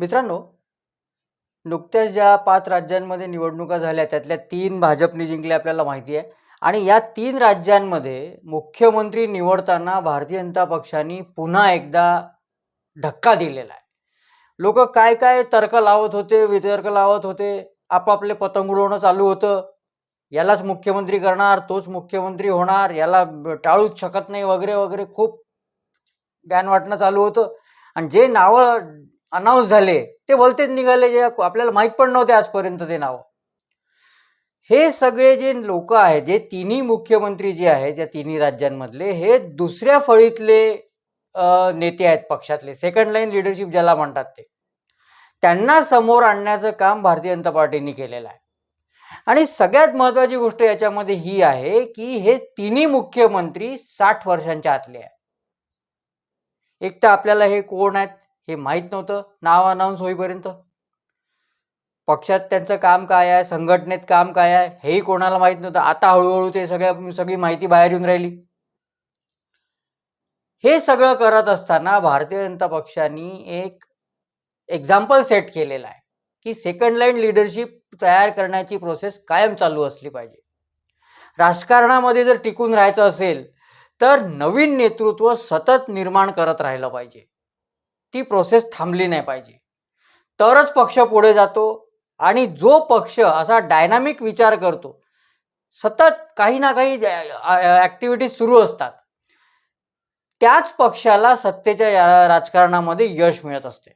मित्रांनो, नुकत्याच ज्या पाच राज्यांमध्ये निवडणुका झाल्या त्यातल्या तीन भाजपने जिंकल्या आपल्याला माहिती आहे आणि या तीन राज्यांमध्ये मुख्यमंत्री निवडताना भारतीय जनता पक्षाने पुन्हा एकदा धक्का दिलेला आहे. लोक काय-काय तर्क लावत होते, वितर्क लावत होते. आपापले पतंग उडवणं चालू होतं. यालाच मुख्यमंत्री करणार, तोच मुख्यमंत्री होणार, याला टाळूच शकत नाही वगैरे, वगैरे खूप ज्ञान वाटणं चालू होतं आणि जे नावं अनाऊन्स झाले ते भलतेच निघाले जे आपल्याला माहीत पण नव्हते आजपर्यंत ते नावं. हे सगळे जे लोक आहेत, जे तिन्ही मुख्यमंत्री जे आहेत या तिन्ही राज्यांमधले हे दुसऱ्या फळीतले नेते आहेत पक्षातले. सेकंड लाईन लीडरशिप ज्याला म्हणतात ते. त्यांना समोर आणण्याचं काम भारतीय जनता पार्टीने केलेलं आहे. आणि सगळ्यात महत्वाची गोष्ट याच्यामध्ये ही आहे, की हे तिन्ही मुख्यमंत्री साठ वर्षांच्या आतले आहे एक तर आपल्याला हे कोण आहेत हे माहीत नव्हतं नाव अनाऊन्स होईपर्यंत. पक्षात त्यांचं काम काय आहे, संघटनेत काम काय आहे हेही कोणाला माहीत नव्हतं. आता हळूहळू ते सगळ्या सगळी माहिती बाहेर येऊन राहिली. हे सगळं करत असताना भारतीय जनता पक्षाने एक एक्झाम्पल सेट केलेला आहे, की सेकंड लाईन लीडरशिप तयार करण्याची प्रोसेस कायम चालू असली पाहिजे. राजकारणामध्ये जर टिकून राहायचं असेल, तर नवीन नेतृत्व सतत निर्माण करत राहिलं पाहिजे. ती प्रोसेस थांबली नाही पाहिजे. तरच पक्ष पुढे जातो आणि जो पक्ष असा डायनामिक विचार करतो, सतत काही ना काही ॲक्टिव्हिटीज सुरू असतात. त्याच पक्षाला सत्तेच्या या राजकारणामध्ये यश मिळत असते.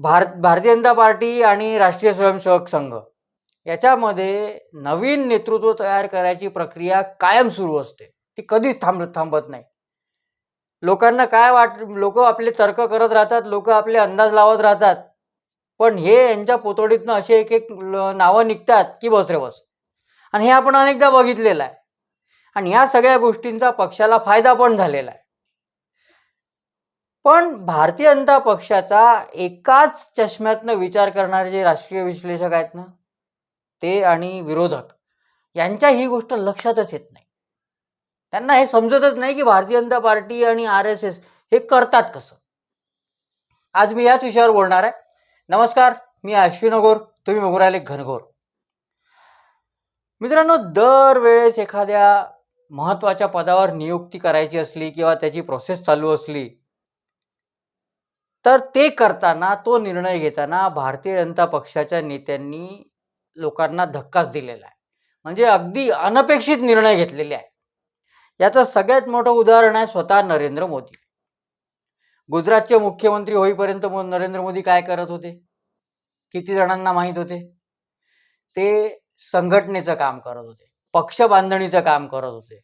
भारत भारतीय जनता पार्टी आणि राष्ट्रीय स्वयंसेवक संघ याच्यामध्ये नवीन नेतृत्व तयार करायची प्रक्रिया कायम सुरू असते. ती कधीच थांब थांबत नाही. लोकांना काय वाट लोक आपले तर्क करत राहतात, लोक आपले अंदाज लावत राहतात. पण हे यांच्या पोतडीतनं असे एक-एक नावं निघतात, की बस रे बस. आणि हे आपण अनेकदा बघितलेलं आहे. आणि या सगळ्या गोष्टींचा पक्षाला फायदा पण झालेला आहे. पण भारतीय जनता पक्षाचा एकाच चष्म्यातनं विचार करणारे जे राष्ट्रीय विश्लेषक आहेत ना, ते आणि विरोधक यांच्या ही गोष्ट लक्षातच येत नाही. त्यांना हे समजतच नाही, की भारतीय जनता पार्टी आणि आर-एस-एस हे करतात कसं? आज मी याच विषयावर बोलणार आहे. नमस्कार, मी अश्विन अघोर. तुम्ही बघू राहिले घनघोर. मित्रांनो, दरवेळेस एखाद्या महत्त्वाच्या पदावर नियुक्ती करायची असली किंवा त्याची प्रोसेस चालू असली तर ते करताना, तो निर्णय घेताना भारतीय जनता पक्षाच्या नेत्यांनी लोकांना धक्काच दिलेला आहे. म्हणजे अगदी अनपेक्षित निर्णय घेतलेले आहे याचं सगळ्यात मोठं उदाहरण आहे स्वतः नरेंद्र मोदी. गुजरातचे मुख्यमंत्री होईपर्यंत नरेंद्र मोदी काय करत होते? किती जणांना माहीत होते? ते संघटनेचं काम करत होते. पक्ष बांधणीचं काम करत होते.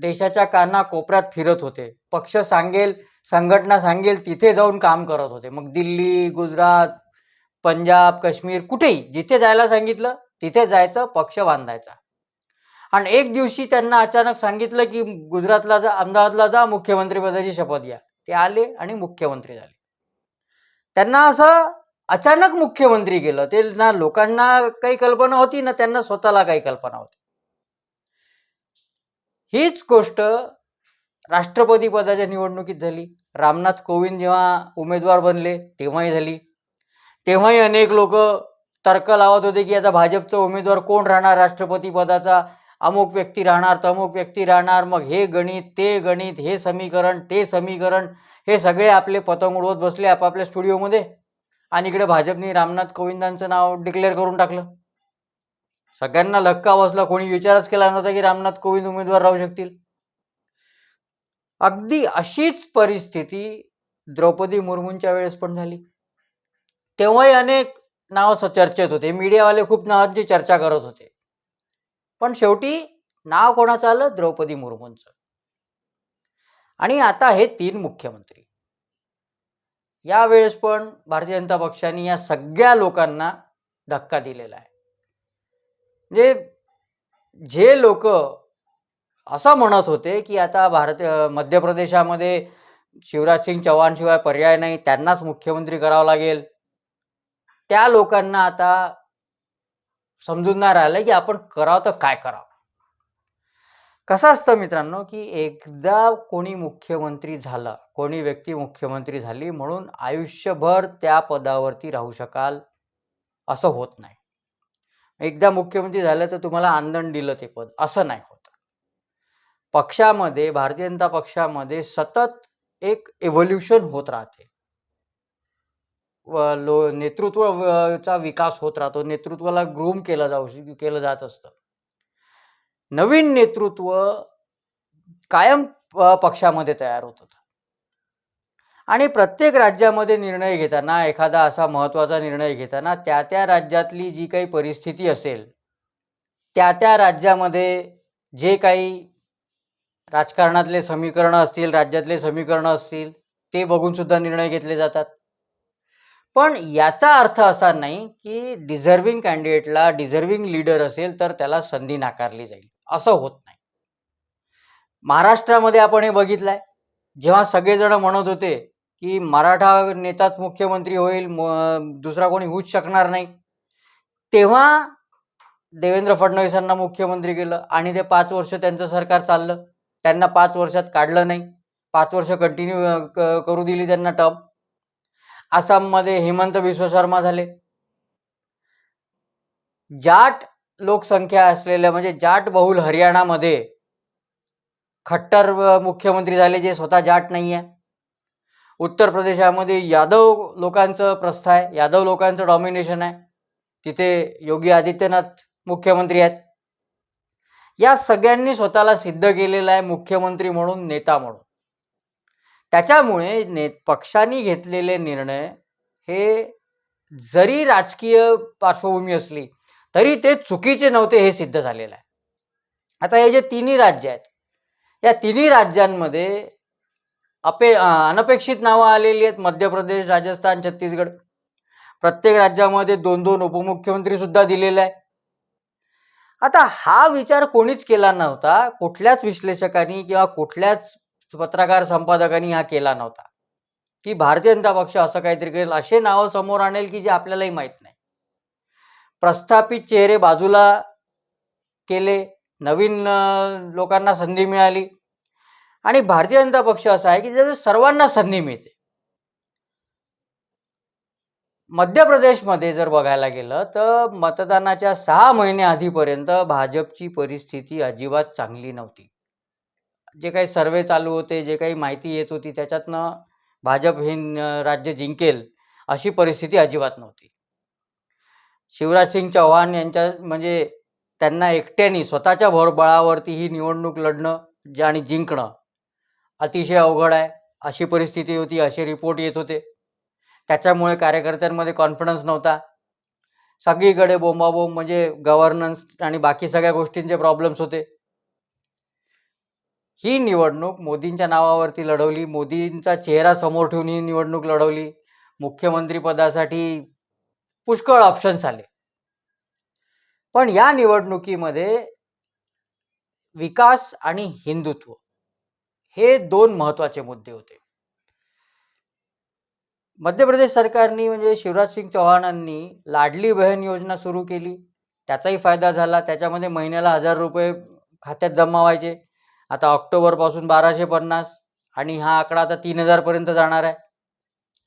देशाच्या काना कोपऱ्यात फिरत होते. पक्ष सांगेल, संघटना सांगेल तिथे जाऊन काम करत होते. मग दिल्ली, गुजरात, पंजाब, काश्मीर कुठेही जिथे जायला सांगितलं तिथे जायचं, पक्ष बांधायचा. आणि एक दिवशी त्यांना अचानक सांगितलं, की गुजरातला जा, अहमदाबादला जा, मुख्यमंत्रीपदाची शपथ घ्या. ते आले आणि मुख्यमंत्री झाले. त्यांना असं अचानक मुख्यमंत्री केलं. ते ना लोकांना काही कल्पना होती, ना त्यांना स्वतःला काही कल्पना होती. हीच गोष्ट राष्ट्रपती पदाच्या निवडणुकीत झाली. रामनाथ कोविंद जेव्हा उमेदवार बनले तेव्हाही झाली. तेव्हाही अनेक लोक तर्क लावत होते, की आता भाजपचा उमेदवार कोण राहणार राष्ट्रपती पदाचा? अमुक व्यक्ती राहणार, तमुक व्यक्ती राहणार. मग हे गणित, ते गणित, हे समीकरण, ते समीकरण हे सगळे आपले पतंग उडवत बसले आपापल्या स्टुडिओमध्ये आणि इकडे भाजपने रामनाथ कोविंदांचं नाव डिक्लेअर करून टाकलं. सगळ्यांना लक्का बसला. कोणी विचारच केला नव्हता, की रामनाथ कोविंद उमेदवार राहू शकतील. अगदी अशीच परिस्थिती द्रौपदी मुर्मूंच्या वेळेस पण झाली. तेव्हाही अनेक नावं चर्चेत होते. मीडियावाले खूप नावांची चर्चा करत होते. पण शेवटी नाव कोणाचं आलं? द्रौपदी मुर्मूंचं. आणि आता हे तीन मुख्यमंत्री. यावेळेस पण भारतीय जनता पक्षाने या सगळ्या लोकांना धक्का दिलेला आहे. म्हणजे जे लोक असं म्हणत होते, की आता भारत मध्य प्रदेशामध्ये शिवराज सिंग चव्हाणशिवाय पर्याय नाही, त्यांनाच मुख्यमंत्री करावं लागेल. त्या लोकांना आता समजून नाही राहिलं, की आपण करावं तर काय करावं? कसं असतं मित्रांनो, की एकदा कोणी मुख्यमंत्री झालं कोणी व्यक्ती मुख्यमंत्री झाली म्हणून आयुष्यभर त्या पदावरती राहू शकाल असं होत नाही. एकदा मुख्यमंत्री झालं तर तुम्हाला आंदण दिलं ते पद असं नाही होत. पक्षामध्ये भारतीय जनता पक्षामध्ये सतत एक एव्होल्युशन होत राहते. लो नेतृत्वचा विकास होत राहतो. नेतृत्वाला ग्रूम केलं जाऊ श- केलं जात असतं. नवीन नेतृत्व कायम पक्षामध्ये तयार होत होतं. आणि प्रत्येक राज्यामध्ये निर्णय घेताना एखादा असा महत्त्वाचा निर्णय घेताना त्या त्या राज्यातली जी काही परिस्थिती असेल त्या त्या राज्यामध्ये जे काही राजकारणातले समीकरणं असतील राज्यातले समीकरणं असतील ते बघून सुद्धा निर्णय घेतले जातात. पण याचा अर्थ असा नाही की डिझर्विंग कॅन्डिडेटला डिझर्विंग लीडर असेल तर त्याला संधी नाकारली जाईल. असं होत नाही. महाराष्ट्रामध्ये आपण हे बघितलंय. जेव्हा सगळेजण म्हणत होते की मराठा नेताच मुख्यमंत्री होईल दुसरा कोणी होऊच शकणार नाही. तेव्हा देवेंद्र फडणवीसांना मुख्यमंत्री केलं आणि ते पाच वर्ष त्यांचं सरकार चाललं. त्यांना पाच वर्षात काढलं नाही. पाच वर्ष कंटिन्यू करू दिली त्यांना टर्म. आसाममध्ये हेमंत विश्व शर्मा झाले. जाट लोकसंख्या असलेल्या म्हणजे जाट बहुल हरियाणामध्ये खट्टर मुख्यमंत्री झाले जे स्वतः जाट नाही आहे. उत्तर प्रदेशामध्ये यादव लोकांचं प्रस्थ आहे यादव लोकांचं डॉमिनेशन आहे. तिथे योगी आदित्यनाथ मुख्यमंत्री आहेत. या सगळ्यांनी स्वतःला सिद्ध केलेलं आहे मुख्यमंत्री म्हणून नेता म्हणून. त्याच्यामुळे ने पक्षांनी घेतलेले निर्णय हे जरी राजकीय पार्श्वभूमी असली तरी ते चुकीचे नव्हते हे सिद्ध झालेलं आहे. आता हे जे तिन्ही राज्य आहेत या तिन्ही राज्यांमध्ये अपे अनपेक्षित नावं आलेली आहेत. मध्य प्रदेश राजस्थान छत्तीसगड. प्रत्येक राज्यामध्ये दोन दोन उपमुख्यमंत्री सुद्धा दिलेले आहे आता हा विचार कोणीच केला नव्हता. कुठल्याच विश्लेषकांनी किंवा कुठल्याच पत्रकार संपादकांनी हा केला नव्हता. की भारतीय जनता पक्ष असं काहीतरी करेल असे नावं समोर आणेल की जे आपल्यालाही माहीत नाही. प्रस्थापित चेहरे बाजूला केले नवीन लोकांना संधी मिळाली. आणि भारतीय जनता पक्ष असा आहे की ज्यात सर्वांना संधी मिळते. मध्य प्रदेशमध्ये जर बघायला गेलं तर मतदानाच्या सहा महिने आधीपर्यंत भाजपची परिस्थिती अजिबात चांगली नव्हती. जे काही सर्वे चालू होते जे काही माहिती येत होती त्याच्यातनं भाजप हे राज्य जिंकेल अशी परिस्थिती अजिबात नव्हती. शिवराज सिंग चौहान यांच्या म्हणजे त्यांना एकट्याने स्वतःच्या भरबळावरती ही निवडणूक लढणं जे आणि जिंकणं अतिशय अवघड आहे अशी परिस्थिती होती असे रिपोर्ट येत होते. त्याच्यामुळे कार्यकर्त्यांमध्ये कॉन्फिडन्स नव्हता. सगळीकडे बोंबाबोंब म्हणजे गव्हर्नन्स आणि बाकी सगळ्या गोष्टींचे प्रॉब्लेम्स होते. ही निवडणूक मोदींच्या नावावरती लढवली. मोदींचा चेहरा समोर ठेवून ही निवडणूक लढवली. मुख्यमंत्रीपदासाठी पुष्कळ ऑप्शन्स आले. पण या निवडणुकीमध्ये विकास आणि हिंदुत्व हे दोन महत्त्वाचे मुद्दे होते. मध्य प्रदेश सरकारने म्हणजे शिवराज सिंग चौहानांनी लाडली बहन योजना सुरू केली. त्याचाही फायदा झाला. त्याच्यामध्ये महिन्याला हजार रुपये खात्यात जमा व्हायचे. आता ऑक्टोबरपासून बाराशे पन्नास आणि हा आकडा आता तीन हजारपर्यंत जाणार आहे.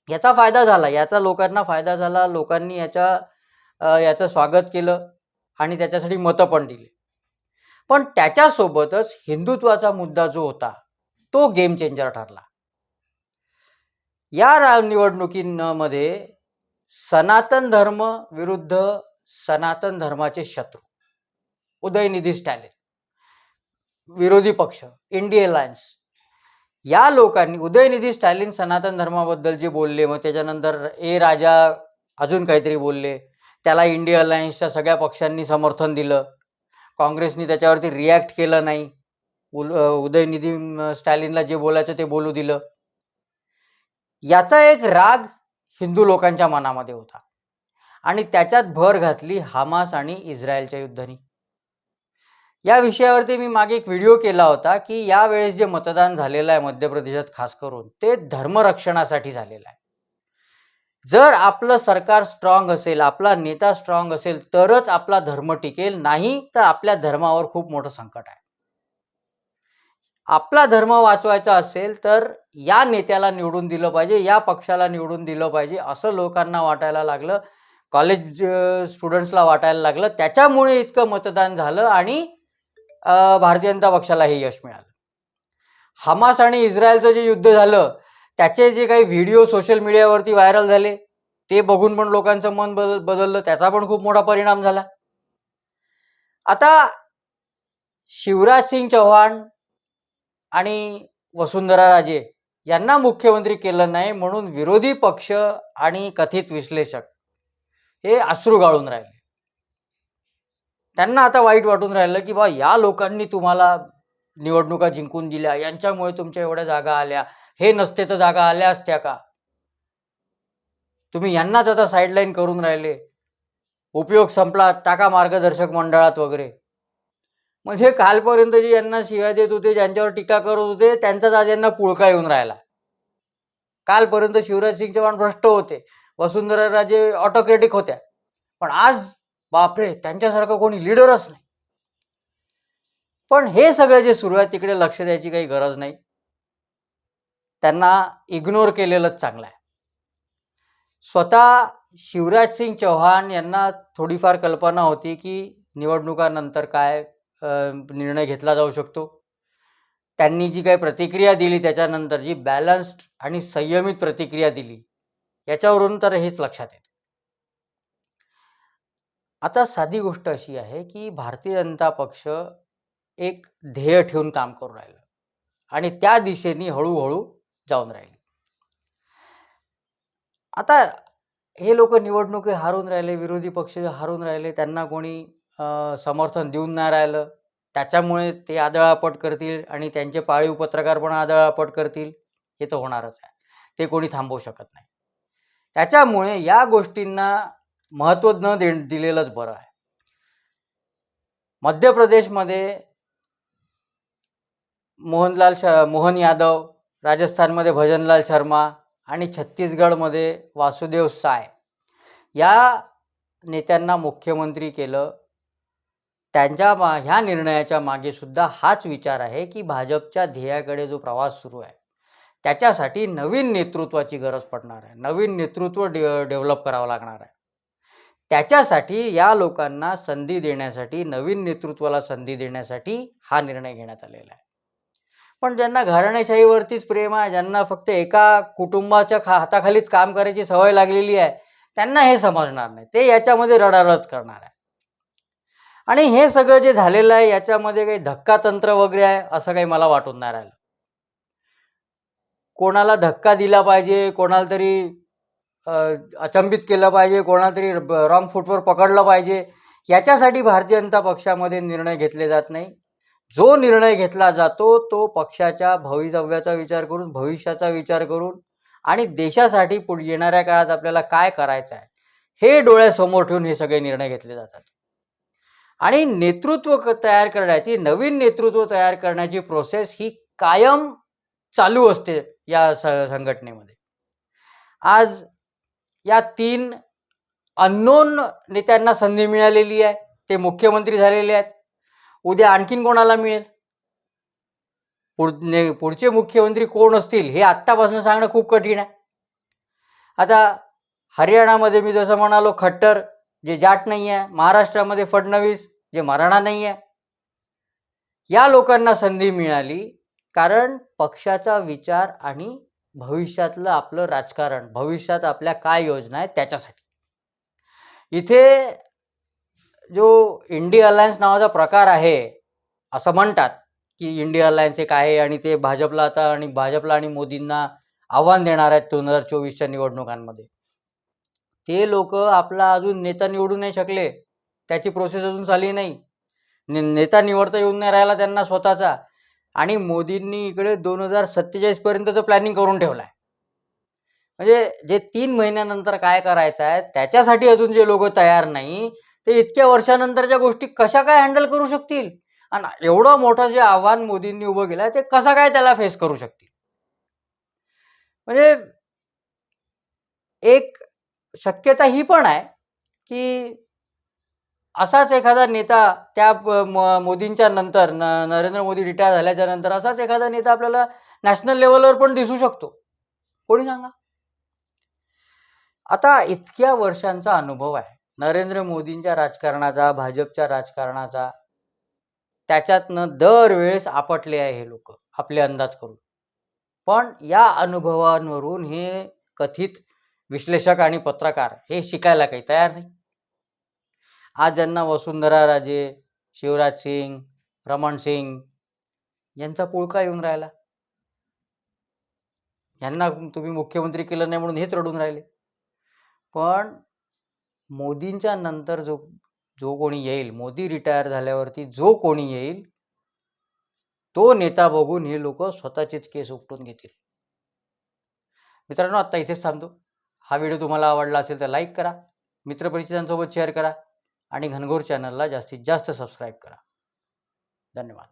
याचा फायदा झाला याचा लोकांना फायदा झाला लोकांनी याच्या याचं स्वागत केलं आणि त्याच्यासाठी मतं पण दिली. पण त्याच्यासोबतच हिंदुत्वाचा मुद्दा जो होता तो गेम चेंजर ठरला. या रा निवडणुकींमध्ये सनातन धर्म विरुद्ध सनातन धर्माचे शत्रू. उदयनिधी स्टॅलिन. विरोधी पक्ष इंडिया अलायन्स या लोकांनी उदयनिधी स्टॅलिन सनातन धर्माबद्दल जे बोलले मग त्याच्यानंतर ए राजा अजून काहीतरी बोलले त्याला इंडिया अलायन्सच्या सगळ्या पक्षांनी समर्थन दिलं. काँग्रेसनी त्याच्यावरती रिॲक्ट केलं नाही. उल उदयनिधी स्टॅलिनला जे बोलायचं ते बोलू दिलं. याचा एक राग हिंदू लोकांच्या मनामध्ये होता. आणि त्याच्यात भर घातली हमास आणि इस्रायलच्या युद्धानी. या विषयावरती मी मागे एक व्हिडिओ केला होता की यावेळेस जे मतदान झालेलं आहे मध्य प्रदेशात खास करून ते धर्मरक्षणासाठी झालेलं आहे. जर आपलं सरकार स्ट्रॉंग असेल आपला नेता स्ट्रॉंग असेल तरच आपला धर्म टिकेल नाही तर आपल्या धर्मावर खूप मोठं संकट आहे. आपला धर्म वाचवायचा असेल तर या नेत्याला निवडून दिलं पाहिजे या पक्षाला निवडून दिलं पाहिजे असं लोकांना वाटायला लागलं कॉलेज स्टुडंट्सला वाटायला लागलं. त्याच्यामुळे इतकं मतदान झालं आणि भारतीय जनता पक्षाला हे यश मिळालं. हमास आणि इस्रायलचं जे युद्ध झालं त्याचे जे काही व्हिडिओ सोशल मीडियावरती व्हायरल झाले ते बघून पण लोकांचं मन बदल बदललं त्याचा पण खूप मोठा परिणाम झाला. आता शिवराज सिंग चौहान आणि वसुंधरा राजे यांना मुख्यमंत्री केलं नाही म्हणून विरोधी पक्ष आणि कथित विश्लेषक हे अश्रू गाळून राहिले. त्यांना आता वाईट वाटून राहिलं की बा या लोकांनी तुम्हाला निवडणुका जिंकून दिल्या यांच्यामुळे तुमच्या एवढ्या जागा आल्या. हे नसते तर जागा आल्या असत्या का? तुम्ही यांनाच आता साईडलाईन करून राहिले. उपयोग संपला टाका मार्गदर्शक मंडळात वगैरे. म्हणजे कालपर्यंत जे यांना शिव्या देत होते ज्यांच्यावर टीका करत होते त्यांचाच आज यांना पुळका येऊन राहिला. कालपर्यंत शिवराज सिंग चव्हाण भ्रष्ट होते. वसुंधरा राजे ऑटोक्रेटिक होत्या. पण आज बापरे त्यांच्यासारखं कोणी लिडरच नाही. पण हे सगळं जे सुरू आहे तिकडे लक्ष द्यायची काही गरज नाही. त्यांना इग्नोर केलेलंच चांगलं आहे. स्वतः शिवराज सिंग चौहान यांना थोडीफार कल्पना होती की निवडणुकानंतर काय निर्णय घेतला जाऊ शकतो. त्यांनी जी काही प्रतिक्रिया दिली त्याच्यानंतर जी बॅलन्स्ड आणि संयमित प्रतिक्रिया दिली याच्यावरून तर हेच लक्षात येतं. आता साधी गोष्ट अशी आहे की भारतीय जनता पक्ष एक ध्येय ठेवून काम करून राहिलं. आणि त्या दिशेने हळूहळू जाऊन राहिले. आता हे लोक निवडणुकी हारून राहिले विरोधी पक्ष हारून राहिले त्यांना कोणी समर्थन देऊन नाही राहिलं. त्याच्यामुळे ते आदळापट करतील आणि त्यांचे पाळीव पत्रकार पण आदळापट करतील. हे तर होणारच आहे. ते कोणी थांबवू शकत नाही. त्याच्यामुळे या गोष्टींना महत्त्व न दे दिलेलंच बरं आहे. मध्य प्रदेशमध्ये मोहनलाल श मोहन यादव राजस्थानमध्ये भजनलाल शर्मा आणि छत्तीसगडमध्ये वासुदेव साय या नेत्यांना मुख्यमंत्री केलं. त्यांच्या मा ह्या निर्णयाच्या मागे सुद्धा हाच विचार आहे की भाजपच्या ध्येयाकडे जो प्रवास सुरू आहे त्याच्यासाठी नवीन नेतृत्वाची गरज पडणार आहे. नवीन नेतृत्व डे डेव्हलप करावं लागणार आहे. त्याच्यासाठी या लोकांना संधी देण्यासाठी नवीन नेतृत्वाला संधी देण्यासाठी हा निर्णय घेण्यात आलेला आहे. पण ज्यांना घराणेशाहीवरतीच प्रेम आहे ज्यांना फक्त एका कुटुंबाच्या खा हाताखालीच काम करायची सवय लागलेली आहे त्यांना हे समजणार नाही. ते याच्यामध्ये रडारच करणार आहे. आणि हे सगळं जे झालेलं आहे याच्यामध्ये काही धक्का तंत्र वगैरे आहे असं काही मला वाटून नाही राहिलं. कोणाला धक्का दिला पाहिजे कोणाला तरी अचंबित केलं पाहिजे कोणातरी रॉंग फूटवर पकडलं पाहिजे याच्यासाठी भारतीय जनता पक्षामध्ये निर्णय घेतले जात नाही. जो निर्णय घेतला जातो तो पक्षाच्या भवितव्याचा विचार करून भविष्याचा विचार करून आणि देशासाठी पुढे येणाऱ्या काळात आपल्याला काय करायचं आहे हे डोळ्यासमोर ठेवून हे सगळे निर्णय घेतले जातात. आणि नेतृत्व तयार करण्याची नवीन नेतृत्व तयार करण्याची प्रोसेस ही कायम चालू असते या स संघटनेमध्ये. आज या तीन अननोन नेत्यांना संधी मिळालेली आहे. ते मुख्यमंत्री झालेले आहेत. उद्या आणखीन कोणाला मिळेल? पुढ- पुढचे मुख्यमंत्री कोण असतील हे आत्तापासून सांगणं खूप कठीण आहे. आता हरियाणामध्ये मी जसं म्हणालो खट्टर जे जाट नाही आहे महाराष्ट्रामध्ये फडणवीस जे मराठा नाही आहे या लोकांना संधी मिळाली कारण पक्षाचा विचार आणि भविष्यातलं आपलं राजकारण भविष्यात आपल्या काय योजना आहेत त्याच्यासाठी. इथे जो इंडिया अलायन्स नावाचा प्रकार आहे असं म्हणतात की इंडिया अलायन्स एक आहे आणि ते भाजपला आता आणि भाजपला आणि मोदींना आव्हान देणार आहेत दोन हजार चोवीसच्या निवडणुकांमध्ये. ते लोक आपला अजून नेता निवडू नाही शकले. त्याची प्रोसेस अजून झाली नाही. ने नेता निवडता येऊन नाही राहिला त्यांना स्वतःचा. आणि मोदींनी इकडे दोन हजार सत्तेचाळीस पर्यंतचं प्लॅनिंग करून ठेवलं आहे म्हणजे जे तीन महिन्यानंतर काय करायचं आहे त्याच्यासाठी अजून जे लोक तयार नाही ते इतक्या वर्षानंतरच्या गोष्टी कशा काय हँडल करू शकतील? आणि एवढं मोठं जे आव्हान मोदींनी उभं केलं आहे ते कसं काय त्याला फेस करू शकतील? म्हणजे एक शक्यता ही पण आहे की असाच एखादा नेता त्या म- मोदींच्या नंतर न नरेंद्र मोदी रिटायर झाल्याच्यानंतर असाच एखादा नेता आपल्याला नॅशनल लेवलवर पण दिसू शकतो. कोणी सांगा? आता इतक्या वर्षांचा अनुभव आहे. नरेंद्र मोदींच्या राजकारणाचा भाजपच्या राजकारणाचा त्याच्यातनं दरवेळेस आपटले आहे हे लोक आपले अंदाज करून. पण या अनुभवांवरून हे कथित विश्लेषक आणि पत्रकार हे शिकायला काही तयार नाही. आज ज्यांना वसुंधरा राजे शिवराज सिंग रमण सिंग यांचा पुळका येऊन राहिला. यांना तुम्ही मुख्यमंत्री केलं नाही म्हणून हेच रडून राहिले. पण मोदींच्या नंतर जो जो कोणी येईल मोदी रिटायर झाल्यावरती जो कोणी येईल तो नेता बघून हे लोक स्वतःचेच केस उपटून घेतील. मित्रांनो आत्ता इथेच थांबतो. हा व्हिडिओ तुम्हाला आवडला असेल तर लाईक करा. मित्रपरिचितांसोबत शेअर करा. आणि घनघोर चॅनलला जास्तीत जास्त सबस्क्राईब करा. धन्यवाद.